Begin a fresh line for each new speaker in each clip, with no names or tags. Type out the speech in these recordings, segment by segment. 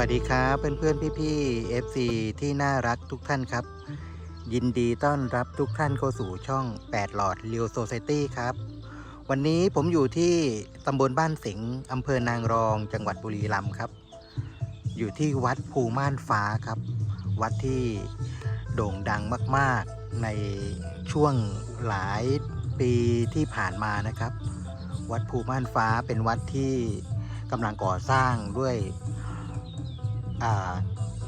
สวัสดีครับเพื่อนเพื่อนพี่พี่ๆ FC ที่น่ารักทุกท่านครับ ยินดีต้อนรับทุกท่านเข้าสู่ช่อง 8 หลอดเรียวโซ c i ตี้ครับ วันนี้ผมอยู่ที่ตำบลบ้านสิงห์อำเภอนางรอง จังหวัดบุรีรัมย์ครับ อยู่ที่วัดภูม่านฟ้าครับ วัดที่โด่งดังมากๆในช่วงหลายปีที่ผ่านมานะครับ วัดภูม่านฟ้าเป็นวัดที่กำลังก่อสร้างด้วย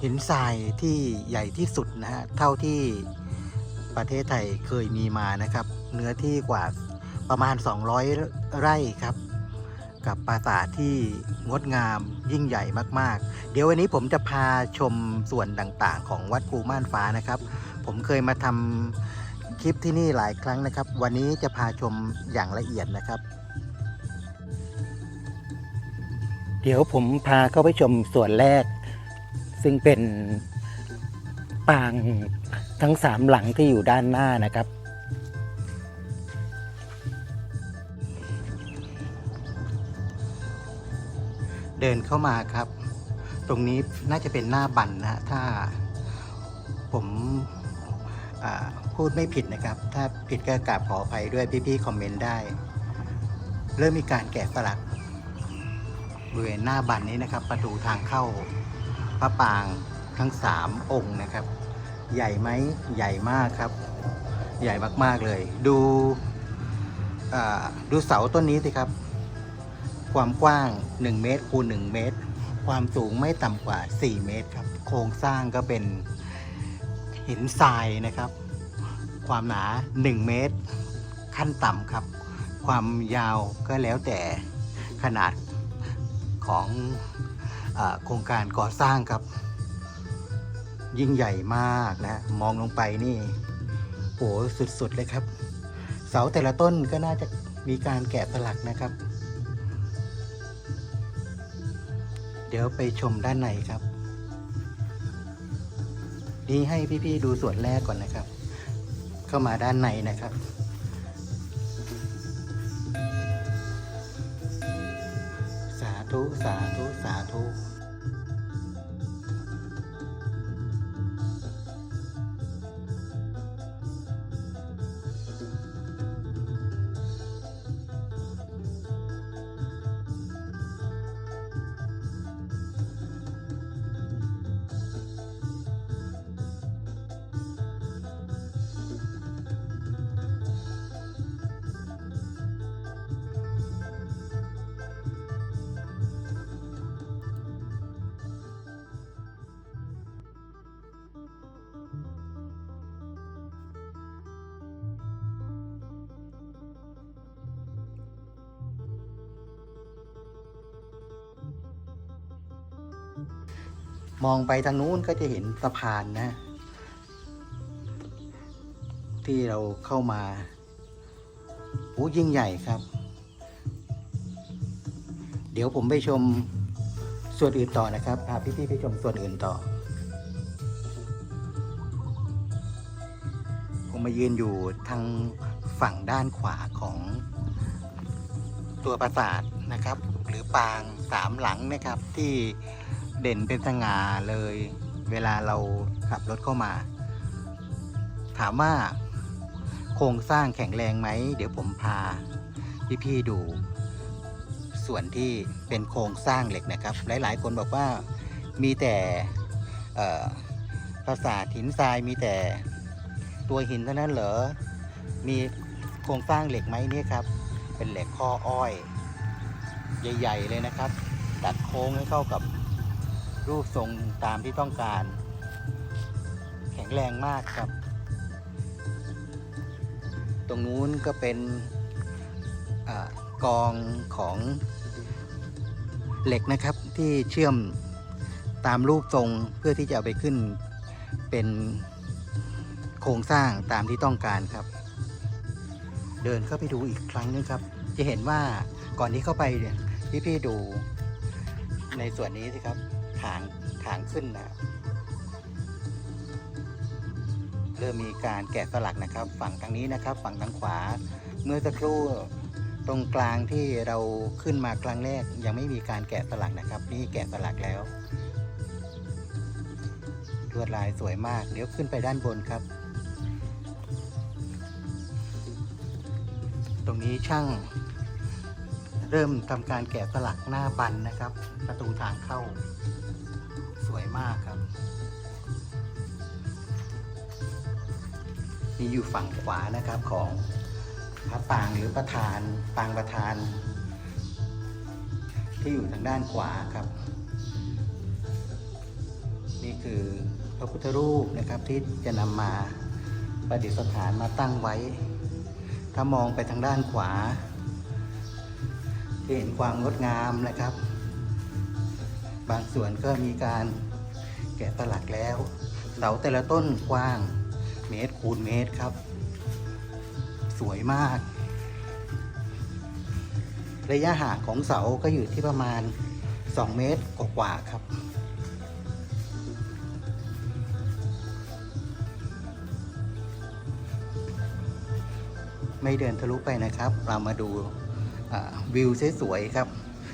หินทรายที่ใหญ่ที่สุดนะฮะเท่าที่ประเทศไทยเคยมีมานะครับ เนื้อที่กว่าประมาณ 200 ไร่ครับ กับปราสาทที่งดงามยิ่งใหญ่มากๆ เดี๋ยววันนี้ผมจะพาชมส่วนต่างๆ ของวัดภูม่านฟ้านะครับ ผมเคยมาทำคลิปที่นี่หลายครั้งนะครับ วันนี้จะพาชมอย่างละเอียดนะครับ เดี๋ยวผมพาเข้าไปชมส่วนแรก ซึ่งเป็นปางทั้งสามหลังที่อยู่ด้านหน้านะครับ เดินเข้ามาครับ ตรงนี้น่าจะเป็นหน้าบันนะถ้าผมพูดไม่ผิดนะครับ ถ้าผิดก็กราบขออภัยด้วยพี่ๆคอมเมนต์ได้ เริ่มมีการแกะสลักบริเวณหน้าบันนี้นะครับ ประตูทางเข้า พระปางทั้งสามองค์นะครับ ใหญ่ไหมใหญ่มากครับ ใหญ่มากๆเลย ดูดูเสาต้นนี้สิครับ ความกว้าง 1 เมตรคูณ1เมตร ความสูงไม่ต่ำกว่า 4 เมตรครับ โครงสร้างก็เป็นหินทรายนะครับ ความหนา 1 เมตร ขั้นต่ำครับ ความยาวก็แล้วแต่ขนาดของ โครงการก่อสร้างครับ ยิ่งใหญ่มากนะมองลงไปนี่โหสุดๆเลยครับ เสาแต่ละต้นก็น่าจะมีการแกะสลักนะครับ เดี๋ยวไปชมด้านในครับ นี่ให้พี่ๆดูส่วนแรกก่อนนะครับ เข้ามาด้านในนะครับ ธุสาธุสาธุ องไปทางนู้นก็จะเห็นสะพานนะ ที่เราเข้ามาโอ้ยิ่งใหญ่ครับ เดี๋ยวผมไปชมส่วนอื่นต่อนะครับพาพี่ๆไปชมส่วนอื่นต่อ ผมมายืนอยู่ทางฝั่งด้านขวาของตัวปราสาทนะครับ หรือปางสามหลังนะครับที่ เด่นเป็นสง่าเลย เวลาเราขับรถเข้ามา ถามว่าโครงสร้างแข็งแรงไหม เดี๋ยวผมพาพี่ๆดู ส่วนที่เป็นโครงสร้างเหล็กนะครับ หลายๆ คนบอกว่ามีแต่เอ่อปราสาหินทรายมีแต่ตัวหินเท่านั้นเหรอ มีโครงสร้างเหล็กไหมนี่ครับ เป็นเหล็กข้ออ้อย ใหญ่ ๆ เลยนะครับ ตัดโค้งให้เข้ากับ รูปทรงตามที่ต้องการ แข็งแรงมากครับ ตรงนู้นก็เป็นอกองของเหล็กนะครับที่เชื่อมตามรูปทรงเพื่อที่จะเอาไปขึ้นเป็นโครงสร้างตามที่ต้องการครับ เดินเข้าไปดูอีกครั้งนึงครับ จะเห็นว่าก่อนที่เข้าไปเนี่ยพี่ๆดูในส่วนนี้สิครับ ถางถางขึ้นนะเริ่มมีการแกะสลักนะครับ ฝั่งทางนี้นะครับ ฝั่งทางขวา เมื่อสักครู่ตรงกลางที่เราขึ้นมาครั้งแรก ยังไม่มีการแกะสลักนะครับ นี่แกะสลักแล้วลวดลายสวยมากเดี๋ยวขึ้นไปด้านบนครับ ตรงนี้ช่าง เริ่มทำการแกะสลักหน้าบันนะครับ ประตูทางเข้า มากครับ มีอยู่ฝั่งขวานะครับของพระปางหรือประธานปางประธาน ที่อยู่ทางด้านขวาครับ นี่คือพระพุทธรูปนะครับที่จะนำมาประดิษฐานมาตั้งไว้ ถ้ามองไปทางด้านขวาจะเห็นความงดงามนะครับ บางส่วนก็มีการ แกะสลักแล้ว เสาแต่ละต้นกว้าง เมตรคูณเมตรครับ สวยมาก ระยะห่างของเสาก็อยู่ที่ประมาณ 2 เมตรกว่าๆครับไม่เดินทะลุไปนะครับ เรามาดูวิวสวยๆครับ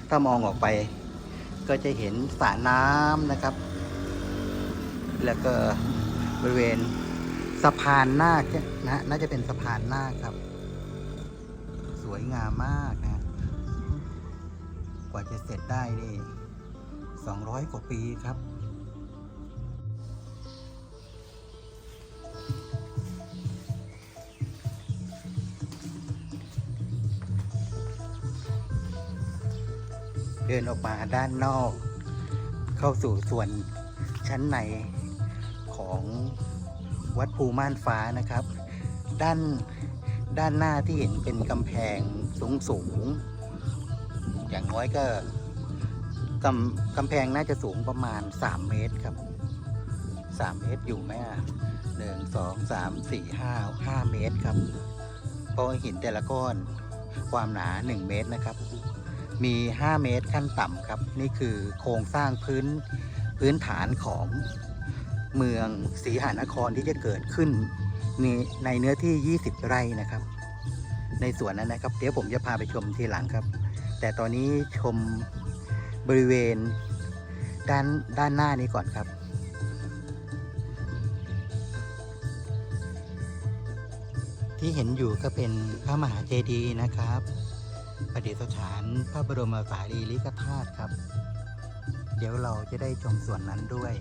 ถ้ามองออกไปก็จะเห็นสระน้ำนะครับ แล้วก็บริเวณสะพานนาคนะน่าจะเป็นสะพานนาคครับ สวยงามมากนะ กว่าจะเสร็จได้นี่200กว่าปีครับเดินออกมาด้านนอก เข้าสู่ส่วนชั้นใน ของวัดภูม่านฟ้านะครับ ด้านด้านหน้าที่เห็นเป็นกำแพงสูงสูง อย่างน้อยก็กำกำแพงน่าจะสูงประมาณ 3 เมตรครับ 3 เมตรอยู่ไหมอะหนึ่งสองสามสี่ห้าห้าเมตรครับเพราะหินแต่ละก้อนความหนา 1 เมตรนะครับ มี 5 เมตรขั้นต่ำครับ นี่คือโครงสร้างพื้นพื้นฐานของ เมืองศรีหานครที่จะเกิดขึ้นในในเนื้อที่ 20 ไร่นะครับ ในส่วนนั้นนะครับ เดี๋ยวผมจะพาไปชมทีหลังครับ แต่ตอนนี้ชมบริเวณด้านด้านหน้านี้ก่อนครับที่เห็นอยู่ก็เป็นพระมหาเจดีย์นะครับ ประดิษฐานพระบรมสารีริกธาตุครับ เดี๋ยวเราจะได้ชมส่วนนั้นด้วย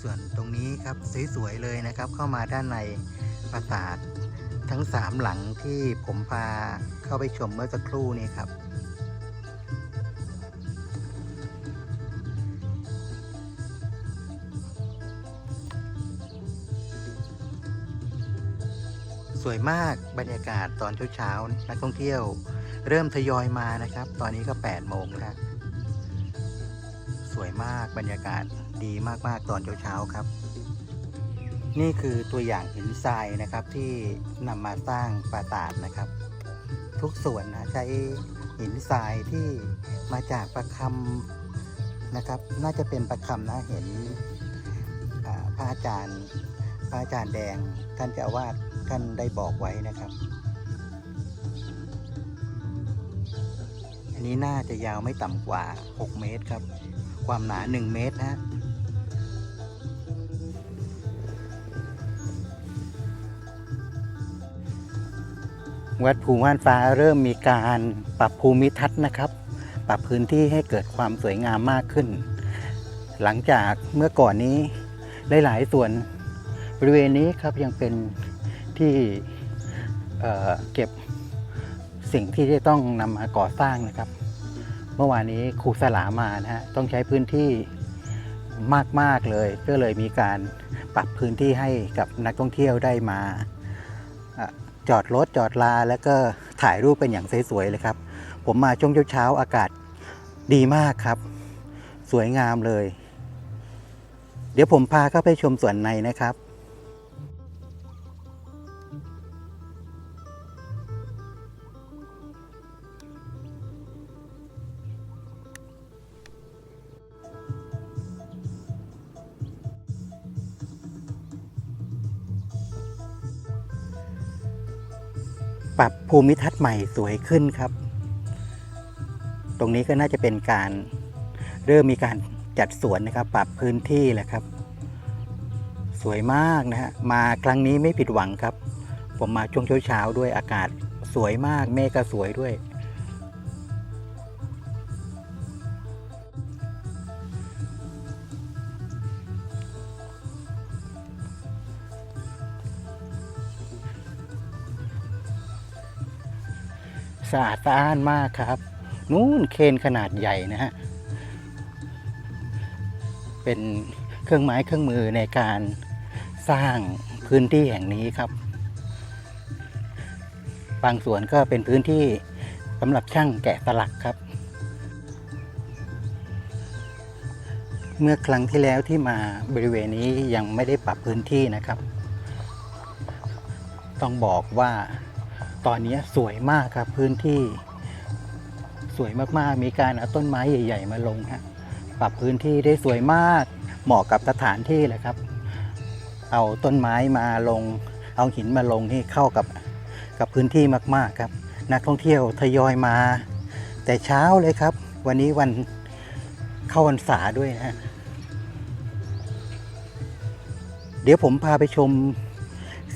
ส่วนตรงนี้ครับสวยๆเลยนะครับ เข้ามาด้านในปราสาททั้งสามหลังที่ผมพาเข้าไปชมเมื่อสักครู่นี้ครับ สวยมากบรรยากาศตอนเช้าๆนักท่องเที่ยวเริ่มทยอยมานะครับ ตอนนี้ก็ 8 โมงแล้วสวยมากบรรยากาศ ดีมาก ๆ ตอนเช้าๆครับ นี่คือตัวอย่างหินทรายนะครับที่นำมาสร้างปราสาทนะครับ ทุกส่วนนะใช้หินทรายที่มาจากประคำนะครับ น่าจะเป็นประคำนะเห็นอ่าพระอาจารย์พระอาจารย์แดงท่านเจ้าวาสท่านได้บอกไว้นะครับ อันนี้น่าจะยาวไม่ต่ำกว่า 6 เมตรครับ ความหนา 1 เมตรนะ วัดภูม่านฟ้าเริ่มมีการปรับภูมิทัศน์นะครับ ปรับพื้นที่ให้เกิดความสวยงามมากขึ้น หลังจากเมื่อก่อนนี้หลายๆส่วนบริเวณนี้ครับยังเป็นที่เเก็บสิ่งที่จะต้องนำมาก่อสร้างนะครับ เมื่อวานนี้ครูสลามานะฮะต้องใช้พื้นที่มาก ๆ เลย ก็เลยมีการปรับพื้นที่ให้กับนักท่องเที่ยวได้มา จอดรถจอดลา แล้วก็ถ่ายรูปเป็นอย่างสวยๆเลยครับ ผมมาช่วงเช้าๆอากาศดีมากครับ สวยงามเลย เดี๋ยวผมพาเข้าไปชมส่วนในนะครับ ภูมิทัศน์ใหม่สวยขึ้นครับ ตรงนี้ก็น่าจะเป็นการเริ่มมีการจัดสวนนะครับ ปรับพื้นที่แหละครับ สวยมากนะฮะมาครั้งนี้ไม่ผิดหวังครับ ผมมาช่วงเช้าๆด้วยอากาศสวยมากเมฆก็สวยด้วย สะอาดสะอ้านมากครับ นู่นเคนขนาดใหญ่นะฮะ เป็นเครื่องไม้เครื่องมือในการสร้างพื้นที่แห่งนี้ครับ บางส่วนก็เป็นพื้นที่สำหรับช่างแกะสลักครับ เมื่อครั้งที่แล้วที่มาบริเวณนี้ยังไม่ได้ปรับพื้นที่นะครับ ต้องบอกว่า ตอนนี้สวยมากครับพื้นที่สวยมากๆ มีการเอาต้นไม้ใหญ่ ๆ มาลงฮะปรับพื้นที่ได้สวยมาก เหมาะกับสถานที่เลยครับ เอาต้นไม้มาลง เอาหินมาลงนี่เข้ากับกับพื้นที่มากๆครับ นักท่องเที่ยวทยอยมา แต่เช้าเลยครับ วันนี้วันเข้าวันษาด้วยนะฮะเดี๋ยวผมพาไปชม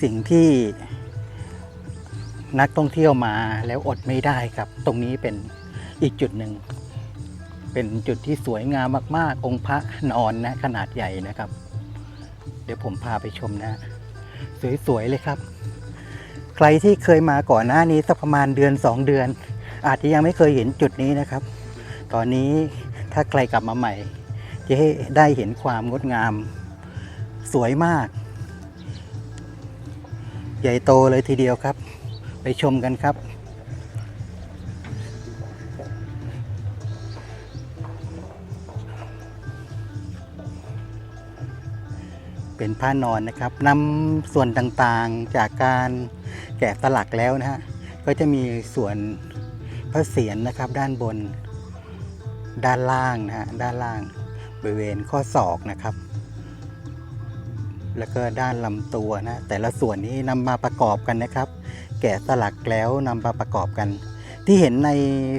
สิ่งที่ นักท่องเที่ยวมาแล้วอดไม่ได้ครับ ตรงนี้เป็นอีกจุดหนึ่ง เป็นจุดที่สวยงามมาก ๆ องค์พระนอนนะ ขนาดใหญ่นะครับ เดี๋ยวผมพาไปชมนะ สวย ๆ เลยครับ ใครที่เคยมาก่อนหน้านี้สักประมาณเดือน 2 เดือน อาจจะยังไม่เคยเห็นจุดนี้นะครับ ตอนนี้ถ้าใครกลับมาใหม่ จะได้เห็นความงดงาม สวยมาก ใหญ่โตเลยทีเดียวครับ ไปชมกันครับ เป็นผ้านอนนะครับนำส่วนต่างๆจากการแกะสลักแล้วนะฮะ ก็จะมีส่วนพระเศียรนะครับด้านบนด้านล่างนะฮะด้านล่างบริเวณข้อศอกนะครับ แล้วก็ด้านลำตัวนะ แต่ละส่วนนี้นำมาประกอบกันนะครับ แกะสลักแล้วนำมาประกอบกัน ที่เห็นใน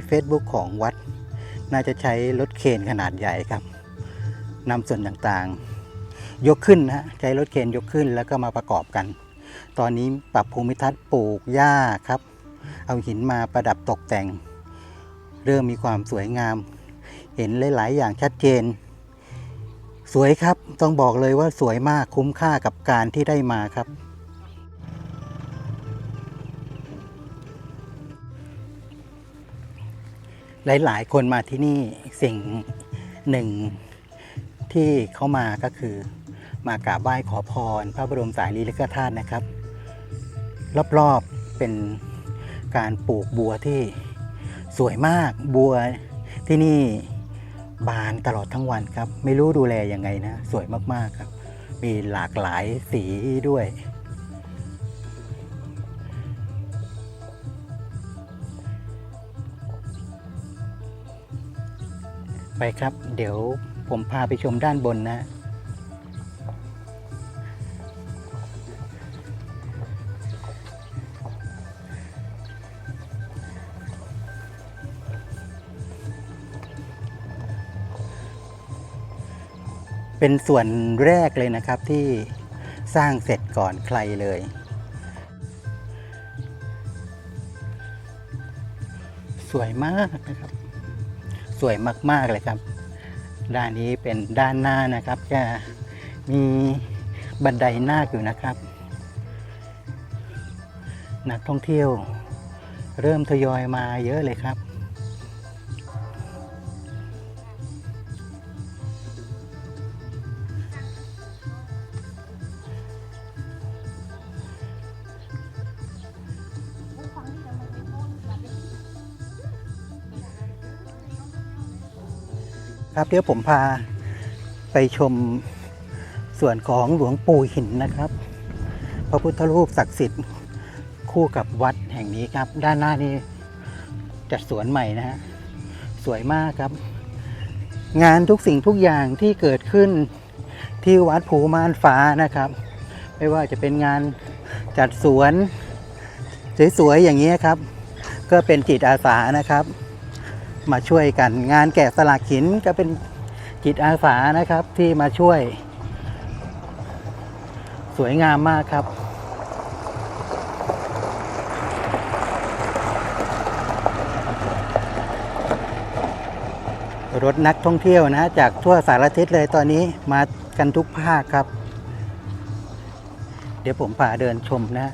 Facebook ของวัด น่าจะใช้รถเคนขนาดใหญ่ครับนำส่วนต่างๆ ยกขึ้นนะฮะใช้รถเคนยกขึ้นแล้วก็มาประกอบกัน ตอนนี้ปรับภูมิทัศน์ปลูกหญ้าครับ เอาหินมาประดับตกแต่ง เริ่มมีความสวยงาม เห็นหลาย ๆ อย่างชัดเจน สวยครับต้องบอกเลยว่าสวยมากคุ้มค่ากับการที่ได้มาครับ หลาย ๆ คนมาที่นี่สิ่งหนึ่งที่เขามาก็คือมากราบไหว้ขอพร พระบรมสารีริกธาตุนะครับ รอบ ๆ เป็นการปลูกบัวที่สวยมากบัวที่นี่ บานตลอดทั้งวันครับ ไม่รู้ดูแลยังไงนะ สวยมากๆครับ มีหลากหลายสีด้วย ไปครับ เดี๋ยวผมพาไปชมด้านบนนะ เป็นส่วนแรกเลยนะครับที่สร้างเสร็จก่อนใครเลย สวยมากนะครับ สวยมาก ๆ เลยครับ ด้านนี้เป็นด้านหน้านะครับ จะมีบันไดนาคอยู่นะครับ นักท่องเที่ยว เริ่มทยอยมาเยอะเลยครับ ครับเดี๋ยวผมพาไปชมส่วนของหลวงปู่หินนะครับ พระพุทธรูปศักดิ์สิทธิ์คู่กับวัดแห่งนี้ครับ ด้านหน้านี้จัดสวนใหม่นะฮะสวยมากครับ งานทุกสิ่งทุกอย่างที่เกิดขึ้นที่วัดภูมานฟ้านะครับ ไม่ว่าจะเป็นงานจัดสวนสวยๆอย่างนี้ครับ ก็เป็นจิตอาสานะครับ มาช่วยกัน งานแกะสลักหินก็เป็นจิตอาสานะครับที่มาช่วย สวยงามมากครับรถนักท่องเที่ยวนะ จากทั่วสารทิศเลยตอนนี้มากันทุกภาคครับ เดี๋ยวผมพาเดินชมนะ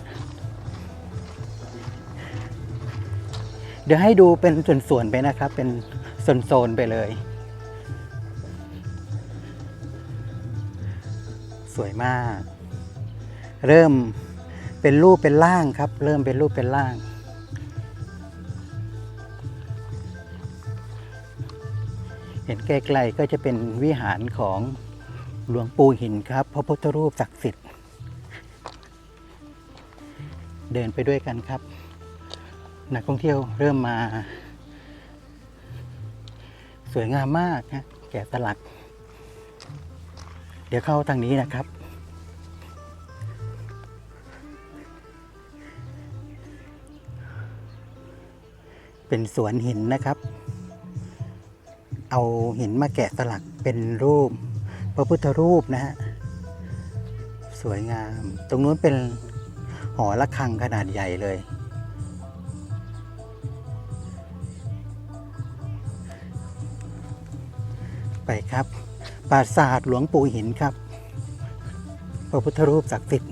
ดี๋ยวให้ดูเป็นส่วนๆไปนะครับ เป็นโซนๆไปเลย สวยมาก เริ่มเป็นรูปเป็นร่างครับ เริ่มเป็นรูปเป็นร่าง เห็นไกลๆก็จะเป็นวิหารของหลวงปู่หินครับพระพุทธรูปศักดิ์สิทธิ์ เดินไปด้วยกันครับ นักท่องเที่ยวเริ่มมา สวยงามมากนะแกะสลัก เดี๋ยวเข้าทางนี้นะครับ เป็นสวนหินนะครับ เอาหินมาแกะสลักเป็นรูป พระพุทธรูปนะฮะสวยงาม ตรงนู้นเป็นหอระฆังขนาดใหญ่เลย ไปครับ ปราสาทหลวงปู่หินครับ พระพุทธรูปศักดิ์สิทธิ์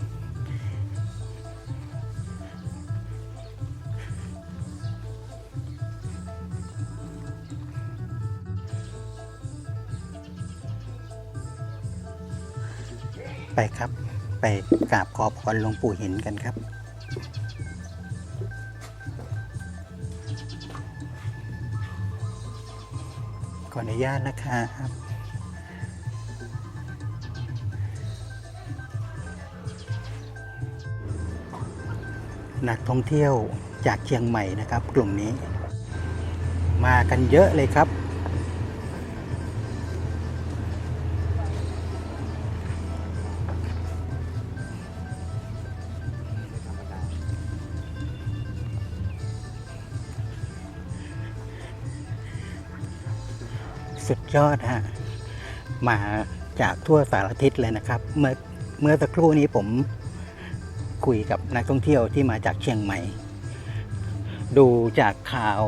ไปครับ ไปกราบขอพรหลวงปู่หินกันครับ ออนุญาตนะครับนักท่องเที่ยวจากเชียงใหม่นะครับ กลุ่มนี้ มากันเยอะเลยครับ ยอดฮะมาจากทั่วสารทิศเลยนะครับ เมื่อเมื่อสักครู่นี้ผมคุยกับนักท่องเที่ยวที่มาจากเชียงใหม่ ดูจากข่าว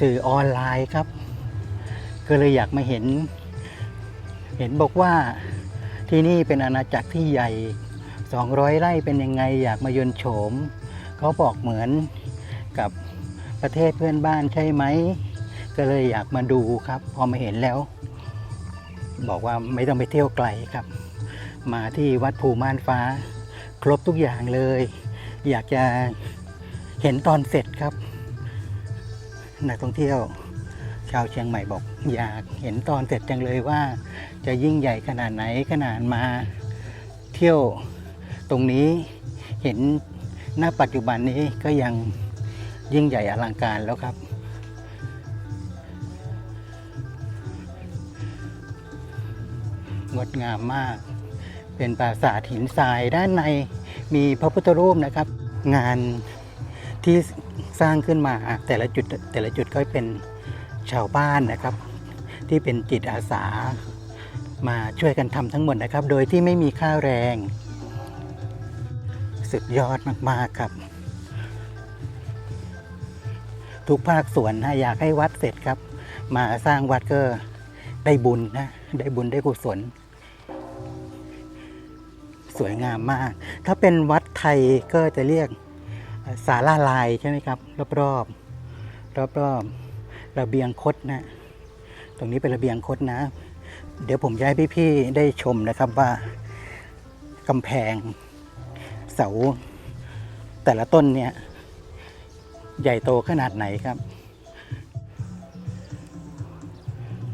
สื่อออนไลน์ครับ ก็เลยอยากมาเห็น เห็นบอกว่าที่นี่เป็นอาณาจักรที่ใหญ่ 200 ไร่เป็นยังไงอยากมายนโฉมเขาบอกเหมือนกับประเทศเพื่อนบ้านใช่ไหม ก็เลยอยากมาดูครับ พอมาเห็นแล้ว บอกว่าไม่ต้องไปเที่ยวไกลครับ มาที่วัดภูม่านฟ้า ครบทุกอย่างเลย อยากจะเห็นตอนเสร็จครับ นักท่องเที่ยว ชาวเชียงใหม่บอก อยากเห็นตอนเสร็จจังเลยว่า จะยิ่งใหญ่ขนาดไหนขนาดมาเที่ยวตรงนี้เห็นณปัจจุบันนี้ก็ยังยิ่งใหญ่อลังการแล้วครับ งดงามมาก เป็นปราสาทหินทรายด้านในมีพระพุทธรูปนะครับ งานที่สร้างขึ้นมาแต่ละจุดแต่ละจุดก็เป็นชาวบ้านนะครับ ที่เป็นจิตอาสา มาช่วยกันทำทั้งหมดนะครับ โดยที่ไม่มีค่าแรง สุดยอดมาก ๆ ครับ ทุกภาคส่วนนะอยากให้วัดเสร็จครับ มาสร้างวัดก็ได้บุญนะ ได้บุญได้กุศล สวยงามมาก ถ้าเป็นวัดไทยก็จะเรียกศาลาลายใช่ไหมครับ รอบรอบรอบรอบๆระเบียงคดนะ ตรงนี้เป็นระเบียงคดนะ เดี๋ยวผมจะให้พี่ๆได้ชมนะครับว่ากำแพงเสาแต่ละต้นเนี่ย ใหญ่โตขนาดไหนครับ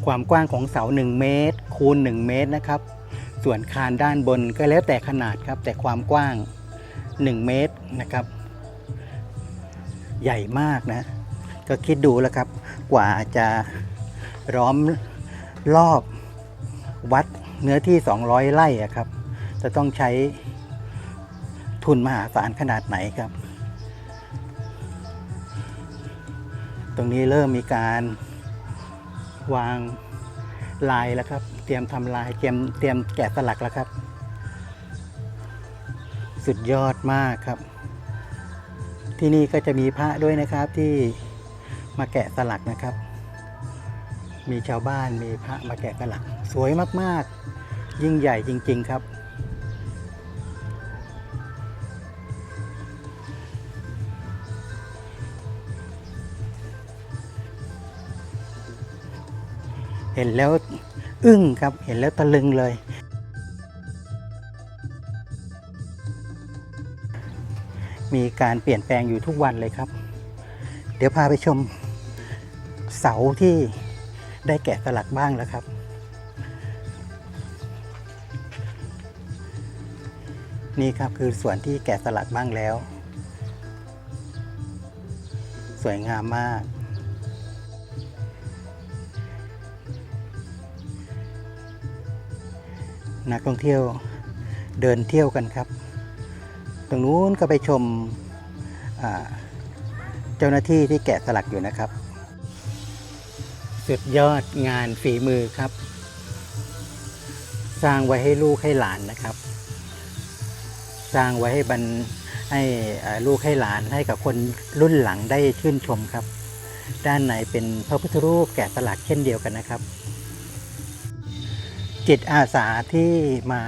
ความกว้างของเสา 1 เมตร คูณ 1 เมตรนะครับ ส่วนคานด้านบนก็แล้วแต่ขนาดครับ แต่ความกว้าง 1 เมตรนะครับ ใหญ่มากนะ ก็คิดดูแล้วครับ กว่าจะล้อมรอบวัดเนื้อที่ 200 ไร่อะครับ จะต้องใช้ทุนมหาศาลขนาดไหนครับ ตรงนี้เริ่มมีการวางลายแล้วครับ เตรียมทำลายเตรียมเตรียมแกะสลักแล้วครับ สุดยอดมากครับ ที่นี่ก็จะมีพระด้วยนะครับที่มาแกะสลักนะครับ มีชาวบ้านมีพระมาแกะสลัก สวยมากๆ ยิ่งใหญ่จริง ๆครับเห็นแล้ว อึ้งครับเห็นแล้วตะลึงเลย มีการเปลี่ยนแปลงอยู่ทุกวันเลยครับ เดี๋ยวพาไปชมเสาที่ได้แกะสลักบ้างแล้วครับนี่ครับคือส่วนที่แกะสลักบ้างแล้ว สวยงามมาก นักท่องเที่ยวเดินเที่ยวกันครับ ตรงนู้นก็ไปชมเจ้าหน้าที่ที่แกะสลักอยู่นะครับ สุดยอดงานฝีมือครับ สร้างไว้ให้ลูกให้หลานนะครับ สร้างไว้ให้บรรให้ลูกให้หลานให้กับคนรุ่นหลังได้ชื่นชมครับ ด้านในเป็นพระพุทธรูปแกะสลักเช่นเดียวกันนะครับ จิตอาสาที่มา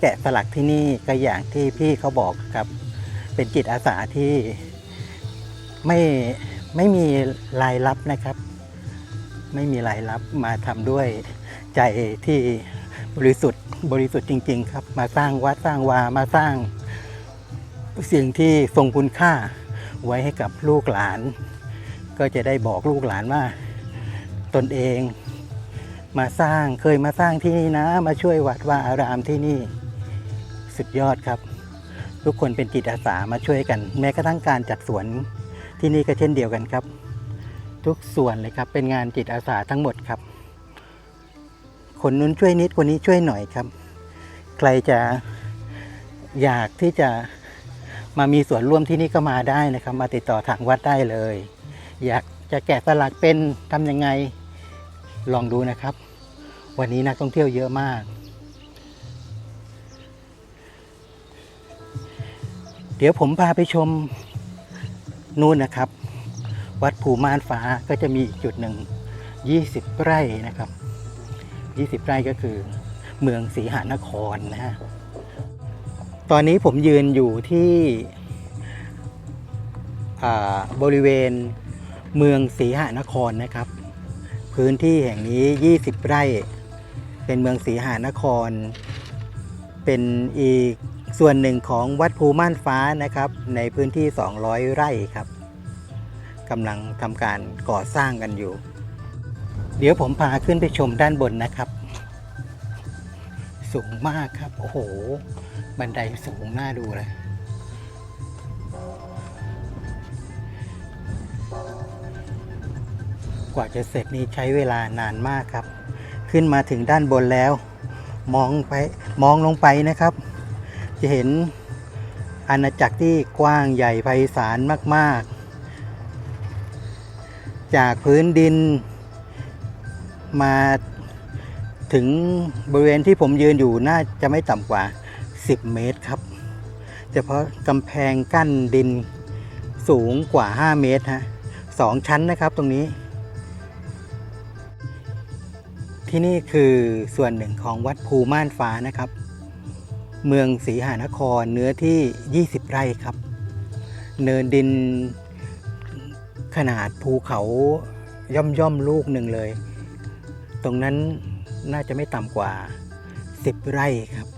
แกะสลักที่นี่ก็อย่างที่พี่เขาบอกครับ เป็นจิตอาสาที่ไม่ไม่มีรายรับนะครับ ไม่มีรายรับมาทำด้วยใจที่บริสุทธิ์บริสุทธิ์จริง ๆ ครับ มาสร้างวัดสร้างวามาสร้างสิ่งที่ทรงคุณค่าไว้ให้กับลูกหลาน ก็จะได้บอกลูกหลานว่า ตนเอง มาสร้างเคยมาสร้างที่นี่นะ มาช่วยวัดว่าอารามที่นี่ สุดยอดครับ ทุกคนเป็นจิตอาสามาช่วยกัน แม้กระทั่งการจัดสวนที่นี่ก็เช่นเดียวกันครับ ทุกส่วนเลยครับเป็นงานจิตอาสาทั้งหมดครับ คนนู้นช่วยนิดคนนี้ช่วยหน่อยครับ ใครจะอยากที่จะมามีส่วนร่วมที่นี่ก็มาได้นะครับ มาติดต่อทางวัดได้เลย อยากจะแกะสลักเป็นทำยังไง ลองดูนะครับ วันนี้นักท่องเที่ยวเยอะมาก เดี๋ยวผมพาไปชมนู่นนะครับ วัดภูม่านฟ้าก็จะมีอีกจุดหนึ่ง 20 ไร่นะครับ 20 ไร่ก็คือเมืองศรีหานครนะฮะ ตอนนี้ผมยืนอยู่ที่บริเวณเมืองศรีหานครนะครับ พื้นที่แห่งนี้ 20 ไร่ เป็นเมืองศรีหานคร เป็นอีกส่วนหนึ่งของวัดภูม่านฟ้านะครับ ในพื้นที่ 200 ไร่ครับกำลังทำการก่อสร้างกันอยู่ เดี๋ยวผมพาขึ้นไปชมด้านบนนะครับ สูงมากครับ โอ้โห บันไดสูงน่าดูเลย กว่าจะเสร็จนี่ใช้เวลานานมากครับ ขึ้นมาถึงด้านบนแล้ว มองไปมองลงไปนะครับ จะเห็นอาณาจักรที่กว้างใหญ่ไพศาลมาก ๆ จากพื้นดินมาถึงบริเวณที่ผมยืนอยู่น่าจะไม่ต่ำกว่า 10 เมตรครับ เฉพาะกำแพงกั้นดินสูงกว่า 5 เมตรฮะสองชั้นนะครับตรงนี้ ที่นี่คือส่วนหนึ่งของวัดภูม่านฟ้านะครับ เมืองศรีหานครเนื้อที่ 20 ไร่ครับ เนินดินขนาดภูเขาย่อมย่อมลูกหนึ่งเลย ตรงนั้นน่าจะไม่ต่ำกว่า 10 ไร่ครับ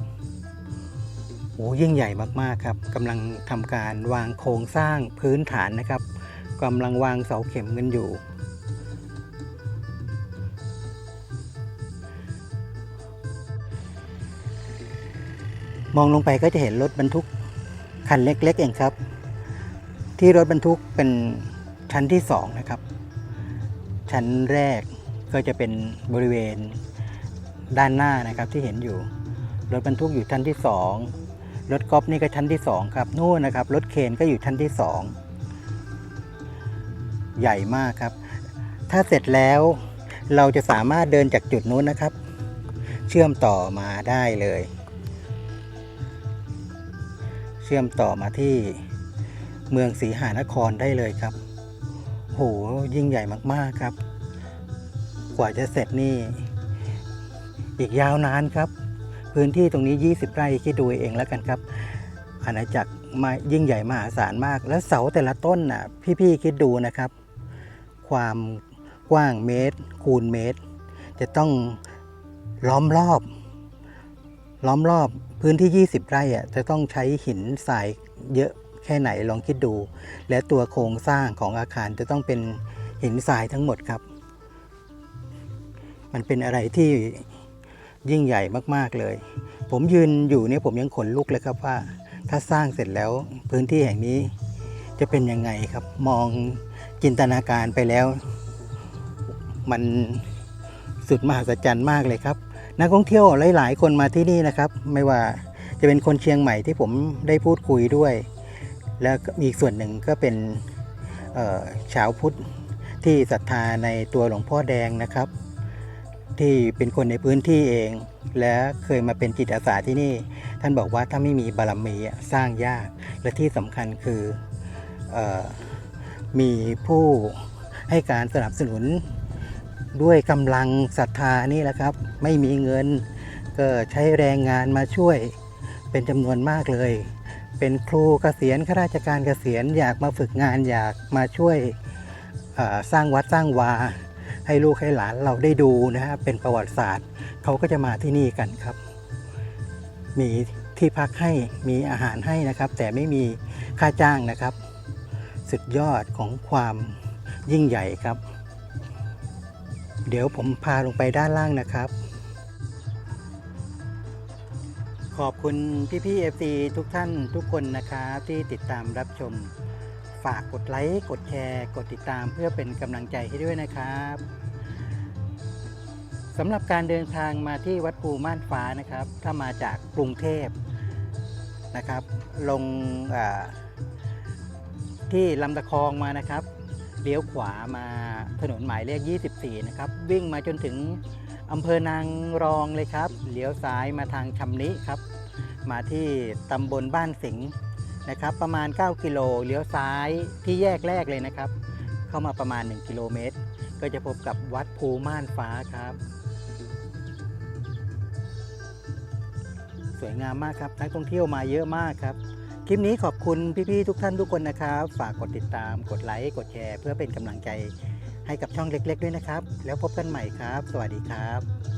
โอ้ยิ่งใหญ่มากๆครับกำลังทำการวางโครงสร้างพื้นฐานนะครับกำลังวางเสาเข็มกันอยู่ มองลงไปก็จะเห็นรถบรรทุกคันเล็กๆเองครับ ที่รถบรรทุกเป็นชั้นที่สองนะครับ ชั้นแรกก็จะเป็นบริเวณด้านหน้านะครับที่เห็นอยู่ รถบรรทุกอยู่ชั้นที่สองรถกอล์ฟนี่ก็ชั้นที่สองครับนู่นนะครับ รถเคนก็อยู่ชั้นที่สองใหญ่มากครับ ถ้าเสร็จแล้วเราจะสามารถเดินจากจุดนู้นนะครับ เชื่อมต่อมาได้เลย เชื่อมต่อมาที่เมืองศรีหานครได้เลยครับ โหยิ่งใหญ่มากๆครับ กว่าจะเสร็จนี่ อีกยาวนานครับ พื้นที่ตรงนี้ 20 ไร่คิดดูเองแล้วกันครับ อาณาจักรมายิ่งใหญ่มหาศาลมาก แล้วเสาแต่ละต้นน่ะ พี่ๆคิดดูนะครับ ความกว้างเมตร คูณเมตร จะต้องล้อมรอบ ล้อมรอบ พื้นที่ 20 ไร่อะจะต้องใช้หินทรายเยอะแค่ไหนลองคิดดู และตัวโครงสร้างของอาคารจะต้องเป็นหินทรายทั้งหมดครับ มันเป็นอะไรที่ยิ่งใหญ่มากๆเลย ผมยืนอยู่เนี่ยผมยังขนลุกเลยครับว่า ถ้าสร้างเสร็จแล้วพื้นที่แห่งนี้จะเป็นยังไงครับ มองจินตนาการไปแล้ว มันสุดมหัศจรรย์มากเลยครับ นักท่องเที่ยวหลาย ๆ คนมาที่นี่นะครับ ไม่ว่าจะเป็นคนเชียงใหม่ที่ผมได้พูดคุยด้วย แล้วมีอีกส่วนหนึ่งก็เป็นชาวพุทธที่ศรัทธาในตัวหลวงพ่อแดงนะครับ ที่เป็นคนในพื้นที่เอง และเคยมาเป็นจิตอาสาที่นี่ ท่านบอกว่าถ้าไม่มีบารมีสร้างยาก และที่สำคัญคือออมีผู้ให้การสนับสนุน ด้วยกำลังศรัทธานี่แหละครับ ไม่มีเงินก็ใช้แรงงานมาช่วยเป็นจำนวนมากเลย เป็นครูเกษียณข้าราชการเกษียณอยากมาฝึกงานอยากมาช่วยสร้างวัดสร้างวา ให้ลูกให้หลานเราได้ดูนะฮะเป็นประวัติศาสตร์เขาก็จะมาที่นี่กันครับ มีที่พักให้มีอาหารให้นะครับ แต่ไม่มีค่าจ้างนะครับ สุดยอดของความยิ่งใหญ่ครับ เดี๋ยวผมพาลงไปด้านล่างนะครับ ขอบคุณพี่พี่เอฟซีทุกท่านทุกคนนะครับที่ติดตามรับชม ฝากกดไลค์กดแชร์ กดติดตามเพื่อเป็นกำลังใจให้ด้วยนะครับสำหรับการเดินทางมาที่วัดภูม่านฟ้านะครับ ถ้ามาจากกรุงเทพนะครับ ลงที่ลำตะคองมานะครับ เลี้ยวขวามาถนนหมายเลข 24 นะครับ วิ่งมาจนถึงอำเภอนางรองเลยครับ เลี้ยวซ้ายมาทางชำนิครับ มาที่ตำบลบ้านสิงห์นะครับ ประมาณ 9 กิโลเลี้ยวซ้ายที่แยกแรกเลยนะครับ เข้ามาประมาณ 1 กิโลเมตร ก็จะพบกับวัดภูม่านฟ้าครับ สวยงามมากครับนักท่องเที่ยวมาเยอะมากครับ คลิปนี้ขอบคุณพี่ๆทุกท่านทุกคนนะครับ ฝากกดติดตาม กดไลค์ กดแชร์ เพื่อเป็นกำลังใจให้กับช่องเล็ก ๆ ด้วยนะครับ แล้วพบกันใหม่ครับ สวัสดีครับ